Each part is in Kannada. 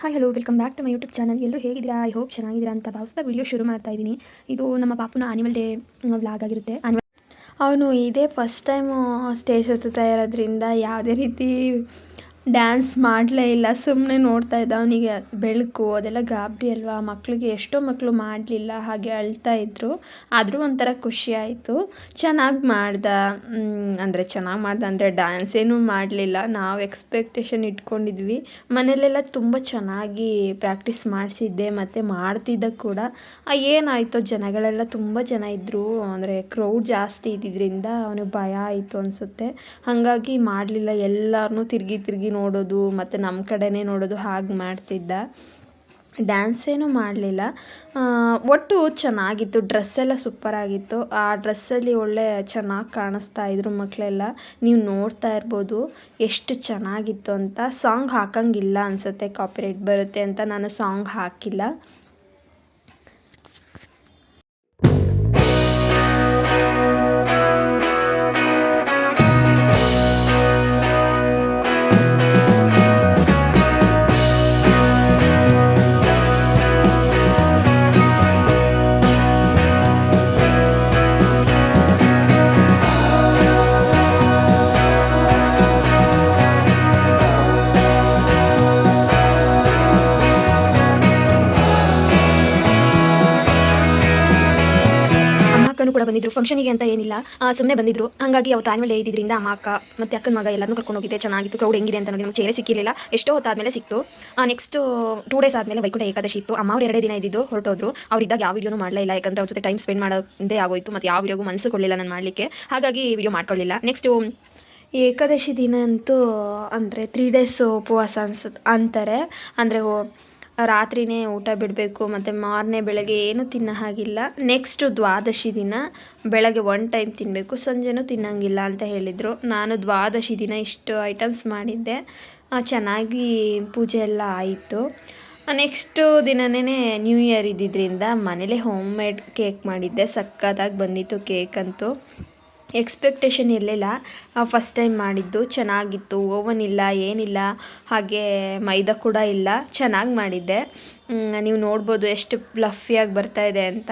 Hi hello welcome back to my YouTube channel ಎಲ್ಲರೂ ಹೇಗಿದ್ದೀರಾ? ಐ ಹೋಪ್ ಚೆನ್ನಾಗಿದ್ದೀರಾ ಅಂತ ಭಾವಿಸ್ತಾ ವಿಡಿಯೋ ಶುರು ಮಾಡ್ತಾ ಇದ್ದೀನಿ. ಇದು ನಮ್ಮ ಪಾಪುನ ಆನಿಮಲ್ ಡೇ ವ್ಲಾಗ್ ಆಗಿರುತ್ತೆ. ಆನಿಮಲ್ ಅವನು ಇದೇ ಫಸ್ಟ್ ಟೈಮು ಸ್ಟೇಜ್ ಹತ್ತುತ್ತಾ ಇರೋದ್ರಿಂದ ಯಾವುದೇ ರೀತಿ ಡ್ಯಾನ್ಸ್ ಮಾಡಲೇ ಇಲ್ಲ ಸುಮ್ಮನೆ ನೋಡ್ತಾ ಇದ್ದ. ಅವನಿಗೆ ಬೆಳಕು, ಅದೆಲ್ಲ ಗಾಬರಿ ಅಲ್ವಾ? ಮಕ್ಕಳಿಗೆ ಎಷ್ಟೋ ಮಕ್ಕಳು ಮಾಡಲಿಲ್ಲ, ಹಾಗೆ ಅಳ್ತಾ ಇದ್ದರು ಆದರೂ ಒಂಥರ ಖುಷಿ ಆಯಿತು. ಚೆನ್ನಾಗಿ ಮಾಡ್ದ. ಅಂದರೆ ಚೆನ್ನಾಗಿ ಮಾಡ್ದ ಅಂದರೆ ಡ್ಯಾನ್ಸ್ ಏನೂ ಮಾಡಲಿಲ್ಲ. ನಾವು ಎಕ್ಸ್ಪೆಕ್ಟೇಷನ್ ಇಟ್ಕೊಂಡಿದ್ವಿ. ಮನೇಲೆಲ್ಲ ತುಂಬ ಚೆನ್ನಾಗಿ ಪ್ರಾಕ್ಟೀಸ್ ಮಾಡಿಸಿದ್ದೆ, ಮತ್ತು ಮಾಡ್ತಿದ್ದ ಕೂಡ. ಏನಾಯಿತು, ಜನಗಳೆಲ್ಲ ತುಂಬ ಜನ ಇದ್ದರು ಅಂದರೆ ಕ್ರೌಡ್ ಜಾಸ್ತಿ ಇದ್ದಿದ್ದರಿಂದ ಅವನಿಗೆ ಭಯ ಆಯಿತು ಅನಿಸುತ್ತೆ. ಹಾಗಾಗಿ ಮಾಡಲಿಲ್ಲ. ಎಲ್ಲರನ್ನೂ ತಿರುಗಿ ತಿರುಗಿ ನೋಡೋದು, ಮತ್ತು ನಮ್ಮ ಕಡೆನೇ ನೋಡೋದು ಹಾಗೆ ಮಾಡ್ತಿದ್ದ. ಡ್ಯಾನ್ಸ್ ಏನೂ ಮಾಡಲಿಲ್ಲ. ಒಟ್ಟು ಚೆನ್ನಾಗಿತ್ತು. ಡ್ರೆಸ್ ಎಲ್ಲ ಸೂಪರಾಗಿತ್ತು ಆ ಡ್ರೆಸ್ಸಲ್ಲಿ ಒಳ್ಳೆ ಚೆನ್ನಾಗಿ ಕಾಣಿಸ್ತಾ ಇದ್ರು ಮಕ್ಕಳೆಲ್ಲ ನೀವು ನೋಡ್ತಾ ಇರ್ಬೋದು. ಎಷ್ಟು ಚೆನ್ನಾಗಿತ್ತು ಅಂತ. ಸಾಂಗ್ ಹಾಕಂಗಿಲ್ಲ ಅನಿಸುತ್ತೆ. ಕಾಪಿರೈಟ್ ಬರುತ್ತೆ ಅಂತ ನಾನು ಸಾಂಗ್ ಹಾಕಿಲ್ಲ. ಬಂದಿದ್ರು ಫಂಕ್ಷನಿಗೆ ಅಂತ ಏನಿಲ್ಲ. ಸುಮ್ಮನೆ ಬಂದಿದ್ರು. ಹಾಗಾಗಿ ಅವತ್ತು ಆನ್ಮೇಲೆ ಇದ್ದಿದ್ದರಿಂದ ಅಮ್ಮ, ಅಕ್ಕ ಮತ್ತು ಅಕ್ಕನ ಮಗ ಎಲ್ಲರೂ ಕರ್ಕೊಂಡು ಹೋಗಿದ್ದೆ. ಚೆನ್ನಾಗಿತ್ತು. ಕ್ರೌಡ್ ಹೆಂಗಿದೆ ಅಂತ ನೋಡಿ ನಮಗೆ ಚೇರೆ ಸಿಕ್ಕಿರಲಿಲ್ಲ. ಎಷ್ಟೋ ಹೊತ್ತಾದ್ಮೇಲೆ ಸಿಕ್ತು. ನೆಕ್ಸ್ಟ್ ಟೂ ಡೇಸ್ ಆದಮೇಲೆ ವೈಕುಂಠ ಏಕಾದಶಿ ಇತ್ತು. ಅಮ್ಮ ಅವ್ರು ಎರಡೇ ದಿನ ಇದ್ದಿದ್ದು, ಹೊರಟೋದ್ರು. ಅವರಿದ್ದಾಗ ಯಾವ ವಿಡಿಯೋನೂ ಮಾಡಲೇ ಇಲ್ಲ. ಯಾಕಂದರೆ ಅವ್ರ ಜೊತೆ ಟೈಮ್ ಸ್ಪೆಂಡ್ ಮಾಡೋದೇ ಆಗೋಯ್ತು. ಮತ್ತು ಯಾವ ವಿಡಿಯೋಗೂ ಮನಸ್ಸು ಕೊಡಲಿಲ್ಲ ನಾನು ಮಾಡಲಿಕ್ಕೆ. ಹಾಗಾಗಿ ವಿಡಿಯೋ ಮಾಡ್ಕೊಳ್ಳಿಲ್ಲ ನೆಕ್ಸ್ಟು ಏಕಾದಶಿ ದಿನ ಅಂತೂ ಅಂದರೆ ತ್ರೀ ಡೇಸ್ ಉಪವಾಸ ಅನ್ಸುತ್ತೆ. ಅಂತಾರೆ. ಅಂದರೆ ರಾತ್ರಿನೇ ಊಟ ಬಿಡಬೇಕು, ಮತ್ತು ಮಾರನೇ ಬೆಳಗ್ಗೆ ಏನು ತಿನ್ನೋ ಹಾಗಿಲ್ಲ. ನೆಕ್ಸ್ಟು ದ್ವಾದಶಿ ದಿನ ಬೆಳಗ್ಗೆ ಒನ್ ಟೈಮ್ ತಿನ್ನಬೇಕು ಸಂಜೆನೂ ತಿನ್ನೋಂಗಿಲ್ಲ ಅಂತ ಹೇಳಿದರು. ನಾನು ದ್ವಾದಶಿ ದಿನ ಇಷ್ಟು ಐಟಮ್ಸ್ ಮಾಡಿದ್ದೆ. ಚೆನ್ನಾಗಿ ಪೂಜೆ ಎಲ್ಲ ಆಯಿತು. ನೆಕ್ಸ್ಟು ದಿನನೇ ನ್ಯೂ ಇಯರ್ ಇದ್ದಿದ್ದರಿಂದ ಮನೇಲೇ ಹೋಮ್ ಮೇಡ್ ಕೇಕ್ ಮಾಡಿದ್ದೆ. ಸಕ್ಕತ್ತಾಗಿ ಬಂದಿತ್ತು ಕೇಕ್ ಅಂತೂ. ಎಕ್ಸ್ಪೆಕ್ಟೇಷನ್ ಇರಲಿಲ್ಲ. ಫಸ್ಟ್ ಟೈಮ್ ಮಾಡಿದ್ದು ಚೆನ್ನಾಗಿತ್ತು ಓವನ್ ಇಲ್ಲ ಏನಿಲ್ಲ, ಹಾಗೆ ಮೈದಾ ಕೂಡ ಇಲ್ಲ, ಚೆನ್ನಾಗಿ ಮಾಡಿದ್ದೆ. ನೀವು ನೋಡ್ಬೋದು ಎಷ್ಟು ಫ್ಲಫಿಯಾಗಿ ಇದೆ ಅಂತ.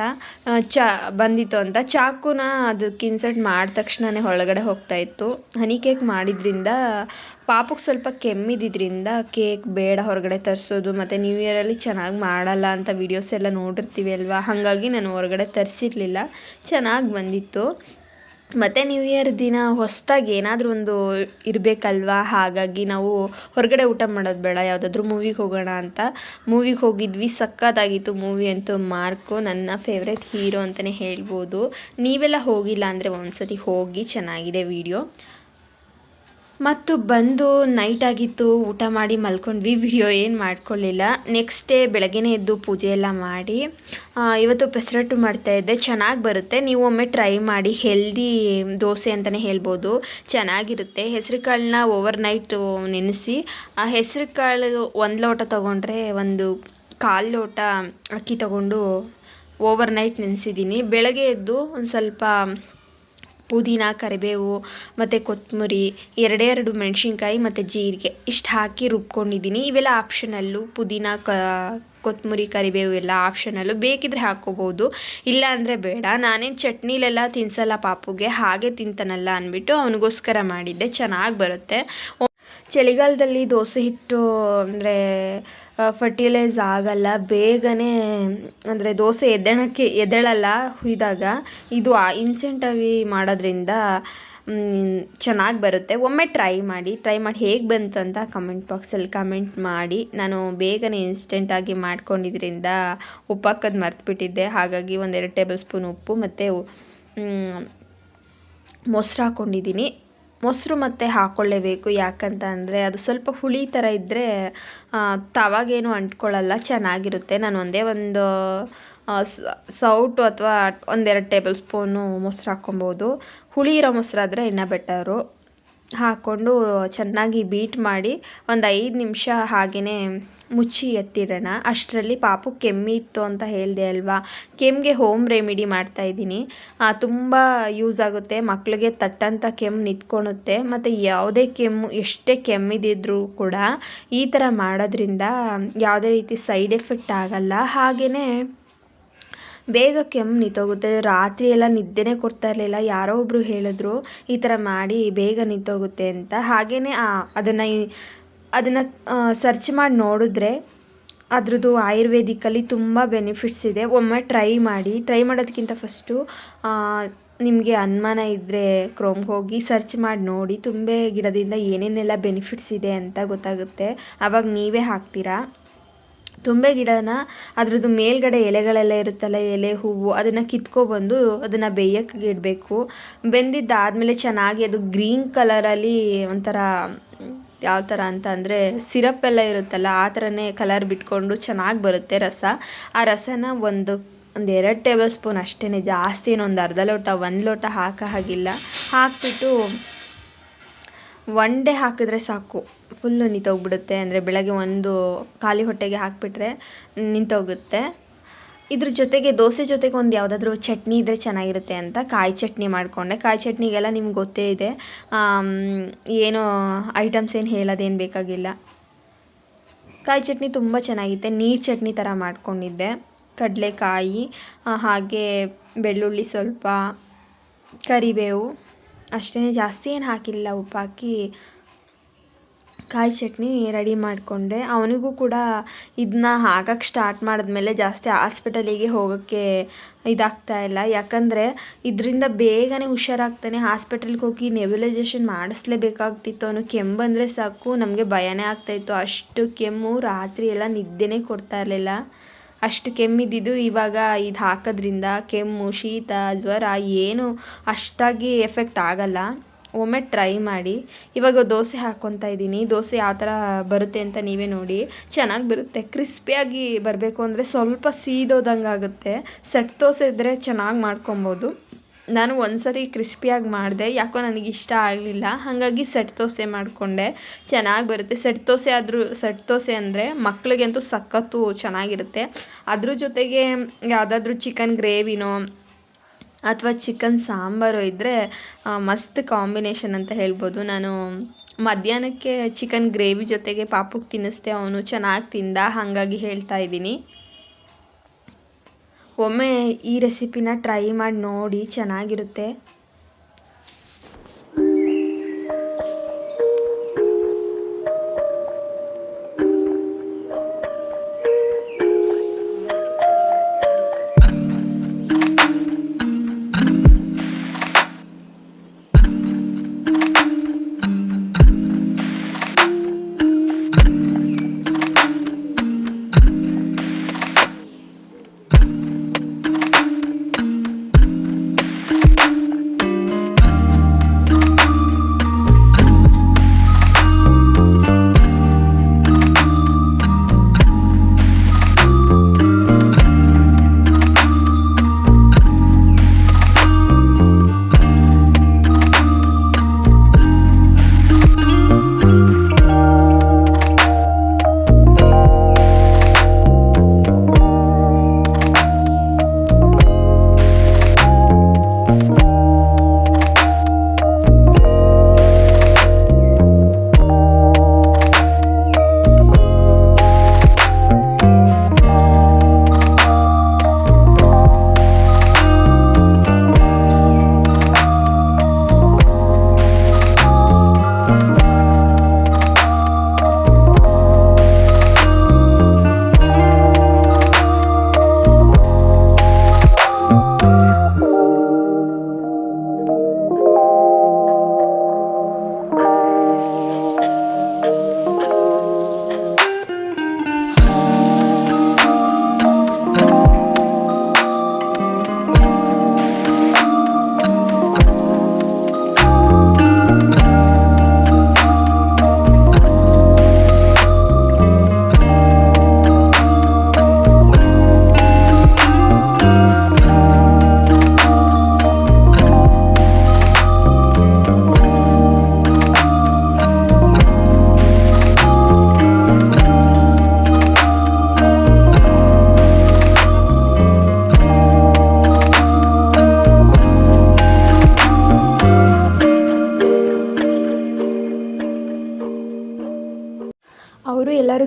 ಚ, ಬಂದಿತ್ತು ಅಂತ. ಚಾಕುನ ಅದಕ್ಕೆ ಇನ್ಸರ್ಟ್ ಮಾಡಿದ ತಕ್ಷಣವೇ ಒಳಗಡೆ ಹೋಗ್ತಾಯಿತ್ತು ಹನಿ ಕೇಕ್ ಮಾಡಿದ್ರಿಂದ ಪಾಪಕ್ಕೆ ಸ್ವಲ್ಪ ಕೆಮ್ಮಿದ್ದಿದ್ರಿಂದ ಕೇಕ್ ಬೇಡ ಹೊರಗಡೆ ತರಿಸೋದು, ಮತ್ತು ನ್ಯೂ ಇಯರಲ್ಲಿ ಚೆನ್ನಾಗಿ ಮಾಡಲ್ಲ ಅಂತ ವೀಡಿಯೋಸ್ ಎಲ್ಲ ನೋಡಿರ್ತೀವಿ ಅಲ್ವಾ? ಹಾಗಾಗಿ ನಾನು ಹೊರಗಡೆ ತರಿಸಿರ್ಲಿಲ್ಲ. ಚೆನ್ನಾಗಿ ಬಂದಿತ್ತು. ಮತ್ತು ನ್ಯೂ ಇಯರ್ ದಿನ ಹೊಸದಾಗಿ ಏನಾದರೂ ಒಂದು ಇರಬೇಕಲ್ವಾ? ಹಾಗಾಗಿ ನಾವು ಹೊರಗಡೆ ಊಟ ಮಾಡೋದು ಬೇಡ. ಯಾವುದಾದ್ರೂ ಮೂವಿಗೆ ಹೋಗೋಣ ಅಂತ. ಮೂವಿಗೆ ಹೋಗಿದ್ವಿ. ಸಕ್ಕತ್ತಾಗಿತ್ತು ಮೂವಿ ಅಂತೂ ಮಾರ್ಕು. ನನ್ನ ಫೇವ್ರೆಟ್ ಹೀರೋ ಅಂತಲೇ ಹೇಳ್ಬೋದು. ನೀವೆಲ್ಲ ಹೋಗಿಲ್ಲ ಅಂದರೆ ಒಂದ್ಸತಿ ಹೋಗಿ ಚೆನ್ನಾಗಿದೆ ವೀಡಿಯೋ ಮತ್ತು ಬಂದು ನೈಟ್ ಆಗಿತ್ತು, ಊಟ ಮಾಡಿ ಮಲ್ಕೊಂಡ್ವಿ. ವಿಡಿಯೋ ಏನು ಮಾಡ್ಕೊಳ್ಳಿಲ್ಲ ನೆಕ್ಸ್ಟ್ ಡೇ ಬೆಳಗ್ಗೆನೇ ಎದ್ದು ಪೂಜೆ ಎಲ್ಲ ಮಾಡಿ ಇವತ್ತು ಮಾಡ್ತಾ ಇದ್ದೆ. ಚೆನ್ನಾಗಿ ಬರುತ್ತೆ. ನೀವು ಒಮ್ಮೆ ಟ್ರೈ ಮಾಡಿ. ಹೆಲ್ದಿ ದೋಸೆ ಅಂತಲೇ ಹೇಳ್ಬೋದು. ಚೆನ್ನಾಗಿರುತ್ತೆ. ಹೆಸರು ಕಾಳನ್ನ ಓವರ್ ನೈಟು ನೆನೆಸಿ, ಆ ಹೆಸರು ಕಾಳು ಒಂದು ಲೋಟ ತೊಗೊಂಡ್ರೆ ಒಂದು ಕಾಲು ಲೋಟ ಅಕ್ಕಿ ತೊಗೊಂಡು ಓವರ್ ನೈಟ್ ನೆನೆಸಿದ್ದೀನಿ. ಬೆಳಗ್ಗೆ ಎದ್ದು ಒಂದು ಸ್ವಲ್ಪ ಪುದೀನ, ಕರಿಬೇವು ಮತ್ತು ಕೊತ್ತಂಬರಿ ಎರಡೇ ಎರಡು ಮೆಣಸಿನ್ಕಾಯಿ ಮತ್ತು ಜೀರಿಗೆ ಇಷ್ಟು ಹಾಕಿ ರುಬ್ಕೊಂಡಿದ್ದೀನಿ. ಇವೆಲ್ಲ ಆಪ್ಷನಲ್ಲು ಪುದೀನ, ಕ ಕೊತ್ತಂಬರಿ ಕರಿಬೇವು ಎಲ್ಲ ಆಪ್ಷನಲ್ಲು ಬೇಕಿದ್ರೆ ಹಾಕ್ಕೋಬೋದು ಇಲ್ಲ ಅಂದರೆ ಬೇಡ. ನಾನೇನು ಚಟ್ನಿಲೆಲ್ಲ ತಿನ್ಸಲ್ಲ ಪಾಪುಗೆ, ಹಾಗೆ ತಿಂತಾನಲ್ಲ ಅಂದ್ಬಿಟ್ಟು ಅವನಿಗೋಸ್ಕರ ಮಾಡಿದ್ದೆ. ಚೆನ್ನಾಗಿ ಬರುತ್ತೆ. ಚಳಿಗಾಲದಲ್ಲಿ ದೋಸೆ ಹಿಟ್ಟು ಅಂದರೆ ಫರ್ಟಿಲೈಸ್ ಆಗಲ್ಲ, ಬೇಗನೆ, ಅಂದರೆ ದೋಸೆ ಎದ್ದಣಕ್ಕೆ ಎದ್ದೇಳಲ್ಲ ಹುಯ್ದಾಗ, ಇದು ಇನ್ಸೆಂಟಾಗಿ ಮಾಡೋದ್ರಿಂದ ಚೆನ್ನಾಗಿ ಬರುತ್ತೆ. ಒಮ್ಮೆ ಟ್ರೈ ಮಾಡಿ ಟ್ರೈ ಮಾಡಿ ಹೇಗೆ ಬಂತು ಅಂತ ಕಮೆಂಟ್ ಬಾಕ್ಸಲ್ಲಿ ಕಮೆಂಟ್ ಮಾಡಿ. ನಾನು ಬೇಗನೆ ಇನ್ಸ್ಟೆಂಟಾಗಿ ಮಾಡ್ಕೊಂಡಿದ್ರಿಂದ ಉಪ್ಪು ಹಾಕೋದು ಮರ್ತುಬಿಟ್ಟಿದ್ದೆ. ಹಾಗಾಗಿ ಒಂದೆರಡು ಟೇಬಲ್ ಸ್ಪೂನ್ ಉಪ್ಪು ಮತ್ತು ಮೊಸರು ಹಾಕ್ಕೊಂಡಿದ್ದೀನಿ ಮೊಸರು ಮತ್ತೆ ಹಾಕ್ಕೊಳ್ಳೇಬೇಕು ಯಾಕಂತ ಅಂದರೆ ಅದು ಸ್ವಲ್ಪ ಹುಳಿ ಥರ ಇದ್ದರೆ ತವಾಗೇನು ಅಂಟ್ಕೊಳ್ಳಲ್ಲ, ಚೆನ್ನಾಗಿರುತ್ತೆ. ನಾನು ಒಂದೇ ಒಂದು ಸೌಟು ಅಥವಾ ಒಂದೆರಡು ಟೇಬಲ್ ಸ್ಪೂನು ಮೊಸರು ಹಾಕ್ಕೊಬೋದು. ಹುಳಿ ಇರೋ ಮೊಸರಾದರೆ ಇನ್ನೂ ಬೆಟರು. ಹಾಕ್ಕೊಂಡು ಚೆನ್ನಾಗಿ ಬೀಟ್ ಮಾಡಿ ಒಂದು ಐದು ನಿಮಿಷ ಹಾಗೆಯೇ ಮುಚ್ಚಿ ಎತ್ತಿಡೋಣ. ಅಷ್ಟರಲ್ಲಿ ಪಾಪು ಕೆಮ್ಮಿತ್ತು ಅಂತ ಹೇಳಿದೆ ಅಲ್ವಾ? ಕೆಮ್ಮಿಗೆ ಹೋಮ್ ರೆಮಿಡಿ ಮಾಡ್ತಾಯಿದ್ದೀನಿ ತುಂಬ ಯೂಸ್ ಆಗುತ್ತೆ. ಮಕ್ಕಳಿಗೆ ತಟ್ಟಂಥ ಕೆಮ್ಮು ನಿಂತ್ಕೊಳುತ್ತೆ ಮತ್ತು ಯಾವುದೇ ಕೆಮ್ಮು, ಎಷ್ಟೇ ಕೆಮ್ಮಿದಿದ್ರೂ ಕೂಡ ಈ ಥರ ಮಾಡೋದ್ರಿಂದ ಯಾವುದೇ ರೀತಿ ಸೈಡ್ ಎಫೆಕ್ಟ್ ಆಗಲ್ಲ. ಹಾಗೆಯೇ ಬೇಗ ಕೆಮ್ಮು ನಿಂತೋಗುತ್ತೆ. ರಾತ್ರಿ ಎಲ್ಲ ನಿದ್ದೆನೇ ಕೊಡ್ತಾ ಇರಲಿಲ್ಲ. ಯಾರೋ ಒಬ್ಬರು ಹೇಳಿದ್ರು, ಈ ಥರ ಮಾಡಿ ಬೇಗ ನಿಂತೋಗುತ್ತೆ ಅಂತ. ಹಾಗೆಯೇ ಅದನ್ನು ಅದನ್ನು ಸರ್ಚ್ ಮಾಡಿ ನೋಡಿದ್ರೆ ಅದರದ್ದು ಆಯುರ್ವೇದಿಕಲ್ಲಿ ತುಂಬ ಬೆನಿಫಿಟ್ಸ್ ಇದೆ. ಒಮ್ಮೆ ಟ್ರೈ ಮಾಡಿ ಟ್ರೈ ಮಾಡೋದಕ್ಕಿಂತ ಫಸ್ಟು ನಿಮಗೆ ಅನುಮಾನ ಇದ್ದರೆ ಕ್ರೋಮ್ಗೆ ಹೋಗಿ ಸರ್ಚ್ ಮಾಡಿ ನೋಡಿ, ತುಂಬೆ ಗಿಡದಿಂದ ಏನೇನೆಲ್ಲ ಬೆನಿಫಿಟ್ಸ್ ಇದೆ ಅಂತ ಗೊತ್ತಾಗುತ್ತೆ. ಆವಾಗ ನೀವೇ ಹಾಕ್ತೀರಾ? ತುಂಬೆ ಗಿಡನ ಅದರದ್ದು ಮೇಲ್ಗಡೆ ಎಲೆಗಳೆಲ್ಲ ಇರುತ್ತಲ್ಲ, ಎಲೆ, ಹೂವು, ಅದನ್ನು ಕಿತ್ಕೊಬಂದು ಅದನ್ನು ಬೇಯಕ್ಕೆ ಇಡಬೇಕು. ಬೆಂದಿದ್ದಾದಮೇಲೆ ಚೆನ್ನಾಗಿ ಅದು ಗ್ರೀನ್ ಕಲರಲ್ಲಿ ಒಂಥರ, ಯಾವ ಥರ ಅಂತ ಅಂದರೆ ಸಿರಪ್ ಎಲ್ಲ ಇರುತ್ತಲ್ಲ, ಆ ಥರನೇ ಕಲರ್ ಬಿಟ್ಕೊಂಡು ಚೆನ್ನಾಗಿ ಬರುತ್ತೆ ರಸ. ಆ ರಸನ ಒಂದು ಒಂದು ಎರಡು ಟೇಬಲ್ ಸ್ಪೂನ್ ಅಷ್ಟೇ ಜಾಸ್ತಿ ಒಂದು ಅರ್ಧ ಲೋಟ, ಒಂದು ಲೋಟ ಹಾಕೋ ಹಾಗಿಲ್ಲ. ಹಾಕ್ಬಿಟ್ಟು ಒನ್ ಡೇ ಹಾಕಿದ್ರೆ ಸಾಕು. ಫುಲ್ಲು ನಿಂತೋಗ್ಬಿಡುತ್ತೆ. ಅಂದರೆ ಬೆಳಗ್ಗೆ ಒಂದು ಖಾಲಿ ಹೊಟ್ಟೆಗೆ ಹಾಕಿಬಿಟ್ರೆ ನಿಂತೋಗುತ್ತೆ. ಇದ್ರ ಜೊತೆಗೆ ದೋಸೆ ಜೊತೆಗೆ ಒಂದು ಯಾವುದಾದ್ರೂ ಚಟ್ನಿ ಇದ್ದರೆ ಚೆನ್ನಾಗಿರುತ್ತೆ ಅಂತ ಕಾಯಿ ಚಟ್ನಿ ಮಾಡಿಕೊಂಡೆ. ಕಾಯಿ ಚಟ್ನಿಗೆಲ್ಲ ನಿಮ್ಗೆ ಗೊತ್ತೇ ಇದೆ. ಏನು ಐಟಮ್ಸ್ ಏನು ಹೇಳೋದೇನು ಬೇಕಾಗಿಲ್ಲ. ಕಾಯಿ ಚಟ್ನಿ ತುಂಬ ಚೆನ್ನಾಗಿತ್ತೆ. ನೀರು ಚಟ್ನಿ ಥರ ಮಾಡ್ಕೊಂಡಿದ್ದೆ. ಕಡಲೆಕಾಯಿ ಹಾಗೆ ಬೆಳ್ಳುಳ್ಳಿ ಸ್ವಲ್ಪ, ಕರಿಬೇವು. ಅಷ್ಟೇ ಜಾಸ್ತಿ ಏನು ಹಾಕಿಲ್ಲ. ಉಪ್ಪು ಹಾಕಿ ಕಾಯಿ ಚಟ್ನಿ ರೆಡಿ ಮಾಡಿಕೊಂಡೆ. ಅವನಿಗೂ ಕೂಡ ಇದನ್ನ ಹಾಕಕ್ಕೆ ಸ್ಟಾರ್ಟ್ ಮಾಡಿದ್ಮೇಲೆ ಜಾಸ್ತಿ ಹಾಸ್ಪಿಟಲಿಗೆ ಹೋಗೋಕ್ಕೆ ಇದಾಗ್ತಾ ಇಲ್ಲ. ಯಾಕಂದರೆ ಇದರಿಂದ ಬೇಗನೆ ಹುಷಾರಾಗ್ತಾನೆ, ಹಾಸ್ಪಿಟಲ್ಗೆ ಹೋಗಿ ನೆಬ್ಯುಲೈಜೇಷನ್ ಮಾಡಿಸ್ಲೇಬೇಕಾಗ್ತಿತ್ತು. ಅವನು ಕೆಮ್ಮು ಬಂದರೆ ಸಾಕು, ನಮಗೆ ಭಯನೇ ಆಗ್ತಾಯಿತ್ತು ಅಷ್ಟು ಕೆಮ್ಮು ರಾತ್ರಿ ಎಲ್ಲ ನಿದ್ದೆನೇ ಕೊಡ್ತಾ ಇರಲಿಲ್ಲ. ಅಷ್ಟು ಕೆಮ್ಮಿದ್ದಿದ್ದು ಇವಾಗ ಇದು ಹಾಕೋದ್ರಿಂದ ಕೆಮ್ಮು, ಶೀತ, ಜ್ವರ ಏನು ಅಷ್ಟಾಗಿ ಎಫೆಕ್ಟ್ ಆಗಲ್ಲ. ಒಮ್ಮೆ ಟ್ರೈ ಮಾಡಿ. ಇವಾಗ ದೋಸೆ ಹಾಕ್ಕೊತಾ ಇದ್ದೀನಿ. ದೋಸೆ ಯಾವ ಥರ ಬರುತ್ತೆ ಅಂತ ನೀವೇ ನೋಡಿ. ಚೆನ್ನಾಗಿ ಬರುತ್ತೆ. ಕ್ರಿಸ್ಪಿಯಾಗಿ ಬರಬೇಕು ಅಂದರೆ ಸ್ವಲ್ಪ ಸೀದೋದಂಗೆ ಆಗುತ್ತೆ ಸೆಟ್ ದೋಸೆ ಇದ್ದರೆ ಚೆನ್ನಾಗಿ ಮಾಡ್ಕೊಬೋದು. ನಾನು ಒಂದು ಸರಿ ಕ್ರಿಸ್ಪಿಯಾಗಿ ಮಾಡಿದೆ. ಯಾಕೋ ನನಗೆ ಇಷ್ಟ ಆಗಲಿಲ್ಲ. ಹಾಗಾಗಿ ಸೆಟ್ ದೋಸೆ ಮಾಡಿಕೊಂಡೆ. ಚೆನ್ನಾಗಿ ಬರುತ್ತೆ. ಸೆಟ್ ದೋಸೆ ಆದರೂ, ಸೆಟ್ ದೋಸೆ ಅಂದರೆ ಮಕ್ಕಳಿಗಂತೂ ಸಖತ್ತು ಚೆನ್ನಾಗಿರುತ್ತೆ. ಅದ್ರ ಜೊತೆಗೆ ಯಾವುದಾದ್ರೂ ಚಿಕನ್ ಗ್ರೇವಿನೋ ಅಥವಾ ಚಿಕನ್ ಸಾಂಬಾರು ಇದ್ದರೆ ಮಸ್ತ್ ಕಾಂಬಿನೇಷನ್ ಅಂತ ಹೇಳ್ಬೋದು. ನಾನು ಮಧ್ಯಾಹ್ನಕ್ಕೆ ಚಿಕನ್ ಗ್ರೇವಿ ಜೊತೆಗೆ ಪಾಪುಗೆ ತಿನ್ನಿಸ್ದೆ. ಅವನು ಚೆನ್ನಾಗಿ ತಿಂದ. ಹಾಗಾಗಿ ಹೇಳ್ತಾ ಇದ್ದೀನಿ. ಒಮ್ಮೆ ಈ ರೆಸಿಪಿನ ಟ್ರೈ ಮಾಡಿ ನೋಡಿ ಚೆನ್ನಾಗಿರುತ್ತೆ.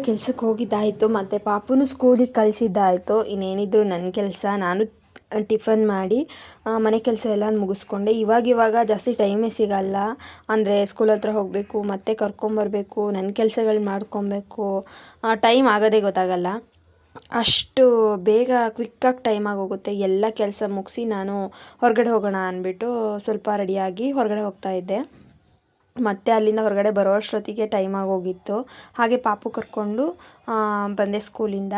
ಕೆಲ್ಸಕ್ಕೆ ಹೋಗಿದ್ದಾಯಿತು, ಮತ್ತು ಪಾಪುನು ಸ್ಕೂಲಿಗೆ ಕಳಿಸಿದ್ದಾಯಿತು. ಇನ್ನೇನಿದ್ರು ನನ್ನ ಕೆಲಸ, ನಾನು ಟಿಫನ್ ಮಾಡಿ ಮನೆ ಕೆಲಸ ಎಲ್ಲ ಮುಗಿಸ್ಕೊಂಡೆ. ಇವಾಗ ಇವಾಗ ಜಾಸ್ತಿ ಟೈಮೇ ಸಿಗಲ್ಲ. ಅಂದರೆ ಸ್ಕೂಲ್ ಹತ್ರ ಹೋಗಬೇಕು, ಮತ್ತೆ ಕರ್ಕೊಂಬರ್ಬೇಕು ನನ್ನ ಕೆಲಸಗಳು ಮಾಡ್ಕೊಬೇಕು. ಟೈಮ್ ಆಗೋದೇ ಗೊತ್ತಾಗಲ್ಲ. ಅಷ್ಟು ಬೇಗ ಕ್ವಿಕ್ಕಾಗಿ ಟೈಮ್ ಆಗೋಗುತ್ತೆ. ಎಲ್ಲ ಕೆಲಸ ಮುಗಿಸಿ ನಾನು ಹೊರಗಡೆ ಹೋಗೋಣ ಅಂದ್ಬಿಟ್ಟು ಸ್ವಲ್ಪ ರೆಡಿಯಾಗಿ ಹೊರಗಡೆ ಹೋಗ್ತಾ ಇದ್ದೆ. ಮತ್ತೆ ಅಲ್ಲಿಂದ ಹೊರಗಡೆ ಬರೋ ಅಷ್ಟೊತ್ತಿಗೆ ಟೈಮ್ ಆಗೋಗಿತ್ತು ಹಾಗೆ ಪಾಪು ಕರ್ಕೊಂಡು ಬಂದೆ ಸ್ಕೂಲಿಂದ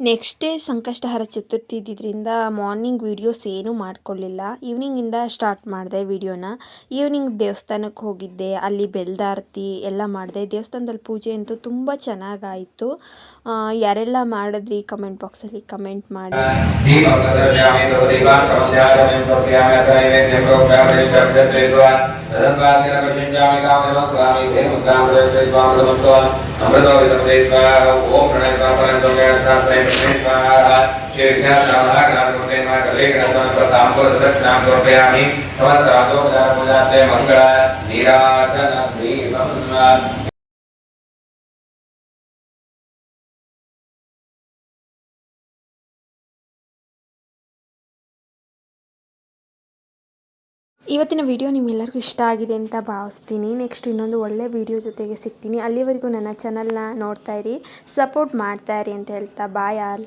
ನೆಕ್ಸ್ಟ್ ಡೇ ಸಂಕಷ್ಟಹರ ಚತುರ್ಥಿ ಇದ್ದಿದ್ದರಿಂದ ಮಾರ್ನಿಂಗ್ ವೀಡಿಯೋಸ್ ಏನೂ ಮಾಡ್ಕೊಳ್ಳಿಲ್ಲ ಈವ್ನಿಂಗಿಂದ ಸ್ಟಾರ್ಟ್ ಮಾಡಿದೆ ವೀಡಿಯೋನ ಈವ್ನಿಂಗ್ ದೇವಸ್ಥಾನಕ್ಕೆ ಹೋಗಿದ್ದೆ ಅಲ್ಲಿ ಬೆಲ್ದಾರತಿ ಎಲ್ಲ ಮಾಡಿದೆ ದೇವಸ್ಥಾನದಲ್ಲಿ ಪೂಜೆ ಅಂತೂ ತುಂಬ ಚೆನ್ನಾಗಾಯಿತು ಯಾರೆಲ್ಲ ಮಾಡಿದ್ರಿ ಕಮೆಂಟ್ ಬಾಕ್ಸಲ್ಲಿ ಕಮೆಂಟ್ ಮಾಡಿ तदन्वातेन पश्यञ्जामि कामेवं स्वामि धेनुकां दर्शयित्वा मृतमत्वा अमृतो विसर्जयित्वा ॐ प्रणयत्वापरञ्चोकर्थात्मयत्वा शीर्घ्यामहाग्रामकृतेन कलेखनतां दक्षिणां समर्त्रातो पूजार्थे मङ्गल नीराजनभीमम् ಇವತ್ತಿನ ವಿಡಿಯೋ ನಿಮ್ಮೆಲ್ಲರಿಗೂ ಇಷ್ಟ ಆಗಿದೆ ಅಂತ ಭಾವಿಸ್ತೀನಿ. ನೆಕ್ಸ್ಟ್ ಇನ್ನೊಂದು ಒಳ್ಳೆ ವಿಡಿಯೋ ಜೊತೆಗೆ ಸಿಗ್ತೀನಿ. ಅಲ್ಲಿವರೆಗೂ ನನ್ನ ಚಾನಲ್ನ ನೋಡ್ತಾ ಇರಿ ಸಪೋರ್ಟ್ ಮಾಡ್ತಾ ಇರಿ ಅಂತ ಹೇಳ್ತಾ ಬಾಯ್ ಆಲ್